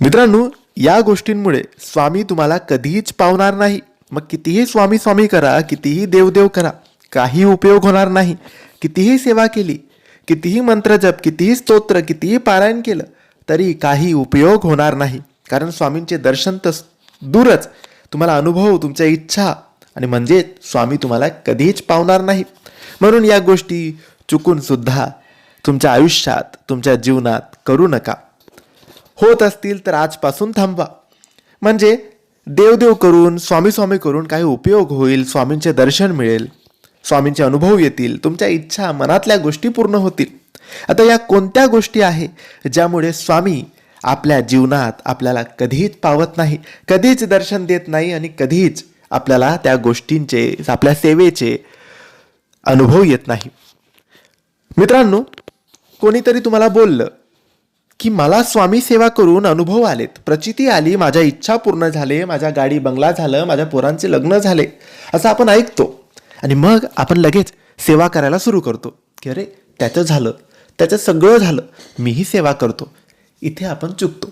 मित्रांनो या गोष्टींमुळे स्वामी तुम्हाला कधीच पावणार नाही. मग कितीही स्वामी स्वामी करा कितीही देवदेव करा काही उपयोग होणार नाही. कितीही सेवा केली कितीही मंत्रजप कितीही स्तोत्र कितीही पारायण केलं तरी काही उपयोग होणार नाही. कारण स्वामींचे दर्शन तर दूरच. तुम्हाला अनुभव तुमच्या इच्छा आणि म्हणजे स्वामी तुम्हाला कधीच पावणार नाही. म्हणून या गोष्टी चुकूनसुद्धा तुमच्या आयुष्यात तुमच्या जीवनात करू नका. होत असतील तर आजपासून थांबवा. म्हणजे देवदेव करून स्वामी स्वामी करून काही उपयोग होईल स्वामींचे दर्शन मिळेल स्वामींचे अनुभव येतील तुमच्या इच्छा मनातल्या गोष्टी पूर्ण होतील. आता या कोणत्या गोष्टी आहे ज्यामुळे स्वामी आपल्या जीवनात आपल्याला कधीच पावत नाही कधीच दर्शन देत नाही आणि कधीच आपल्याला त्या गोष्टींचे आपल्या सेवेचे अनुभव येत नाही. मित्रांनो कोणीतरी तुम्हाला बोललं की मला स्वामी सेवा करून अनुभव आलेत. प्रचिती आली माझ्या इच्छा पूर्ण झाले माझ्या गाडी बंगला झालं माझ्या पोरांचे लग्न झाले असं आपण ऐकतो. आणि मग आपण लगेच सेवा करायला सुरू करतो. की अरे त्याचं झालं त्याचं सगळं झालं मीही सेवा करतो. इथे आपण चुकतो.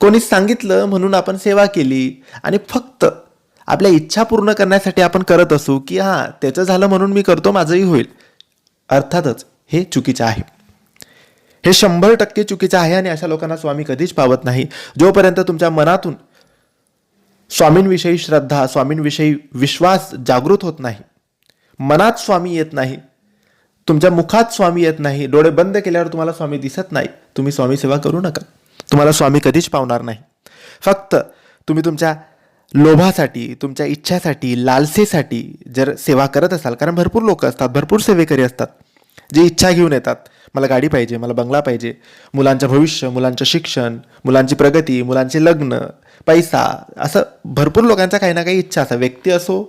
कोणी सांगितलं म्हणून आपण सेवा केली आणि फक्त आपल्या इच्छा पूर्ण करण्यासाठी आपण करत असू की हां त्याचं झालं म्हणून मी करतो माझंही होईल. अर्थातच हे चुकीचं आहे. हे शंभर टक्के चुकीचं आहे आणि अशा लोकांना स्वामी कधीच पावत नाही. जोपर्यंत तुमच्या मनातून स्वामींविषयी श्रद्धा स्वामींविषयी विश्वास जागृत होत नाही मनात स्वामी येत नाही तुमच्या मुखात स्वामी येत नाही डोळे बंद केल्यावर तुम्हाला स्वामी दिसत नाही तुम्ही स्वामी सेवा करू नका. तुम्हाला स्वामी कधीच पावणार नाही. फक्त तुम्ही तुमच्या लोभासाठी तुमच्या इच्छासाठी लालसेसाठी जर सेवा करत असाल कारण भरपूर लोक असतात भरपूर सेवेकरी असतात जे इच्छा घेऊन येतात मला गाडी पाहिजे मला बंगला पाहिजे. मुलांचं भविष्य मुलांचं शिक्षण मुलांची प्रगती मुलांचे लग्न पैसा असं भरपूर लोकांचा काही ना काही इच्छा असा व्यक्ती असो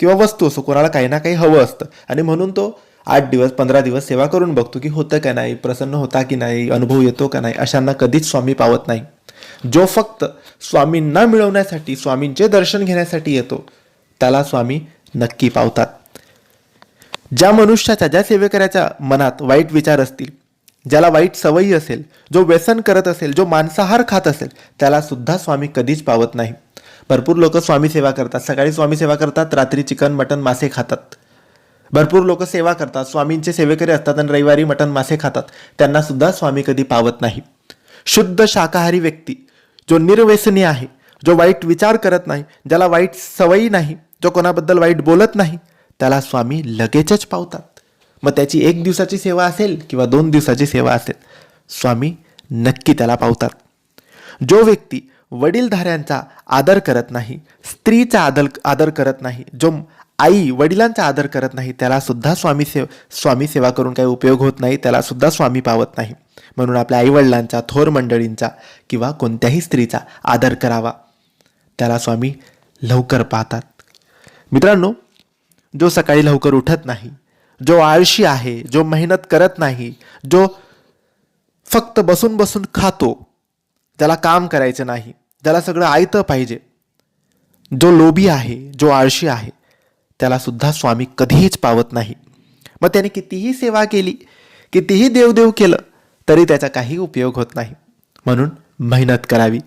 किंवा वस्तू असो कोणाला काही ना काही हवं असतं. आणि म्हणून तो आठ दिवस पंधरा दिवस सेवा करून बघतो की होतं का नाही प्रसन्न होता की नाही अनुभव येतो का नाही अशांना कधीच स्वामी पावत नाही. जो फक्त स्वामींना मिळवण्यासाठी स्वामींचे दर्शन घेण्यासाठी येतो त्याला स्वामी नक्की पावतात. ज्या मनुष्याच्या ज्या सेवेकऱ्याच्या मनात वाईट विचार असतील ज्याला वाईट सवयी असेल जो व्यसन करत असेल जो मांसाहार खात असेल त्याला सुद्धा स्वामी कधीच पावत नाही. भरपूर लोक स्वामी सेवा करतात. सकाळी स्वामी सेवा करतात रात्री चिकन मटन मासे खातात. भरपूर लोक सेवा करतात. स्वामींचे सेवेकरी असतात आणि रविवारी मटन मासे खातात. त्यांना सुद्धा स्वामी कधी पावत नाही. शुद्ध शाकाहारी व्यक्ती जो निर्व्यसनी आहे जो वाईट विचार करत नाही ज्याला वाईट सवयी नाही जो कोणाबद्दल वाईट बोलत नाही त्याला स्वामी लगेचच पावतात. मग त्याची एक दिवसाची सेवा असेल किंवा दोन दिवसाची सेवा असेल स्वामी नक्की त्याला पावतात. जो व्यक्ती वडीलधाऱ्यांचा आदर करत नाही स्त्रीचा आदर आदर करत नाही जो आई वडिलांचा आदर करत नाही त्याला सुद्धा स्वामी सेव स्वामी सेवा करून काही उपयोग होत नाही त्याला सुद्धा स्वामी पावत नाही. म्हणून आपल्या आईवडिलांचा थोर मंडळींचा किंवा कोणत्याही स्त्रीचा आदर करावा. त्याला स्वामी लवकर पाहतात. मित्रांनो जो सकाळी लवकर उठत नाही जो आळशी आहे जो मेहनत करत नाही जो फक्त बसून बसून खातो त्याला काम करायचं नाही त्याला सगळं आयतं पाहिजे. जो लोभी आहे जो आळशी आहे त्याला सुद्धा स्वामी कधीच पावत नाही. मग त्याने कितीही सेवा केली कितीही देवदेव केलं तरी त्याचा काही उपयोग होत नाही. म्हणून मेहनत करावी.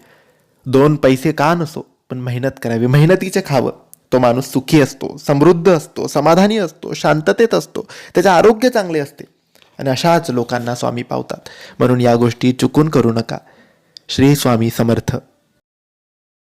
दोन पैसे का नसो पण मेहनत करावी. मेहनतीचे खावं. तो माणूस सुखी असतो समृद्ध असतो समाधानी असतो शांततेत असतो त्याचे आरोग्य चांगले असते. आणि अशाच लोकांना स्वामी पावतात. म्हणून या गोष्टी चुकून करू नका. श्री स्वामी समर्थ.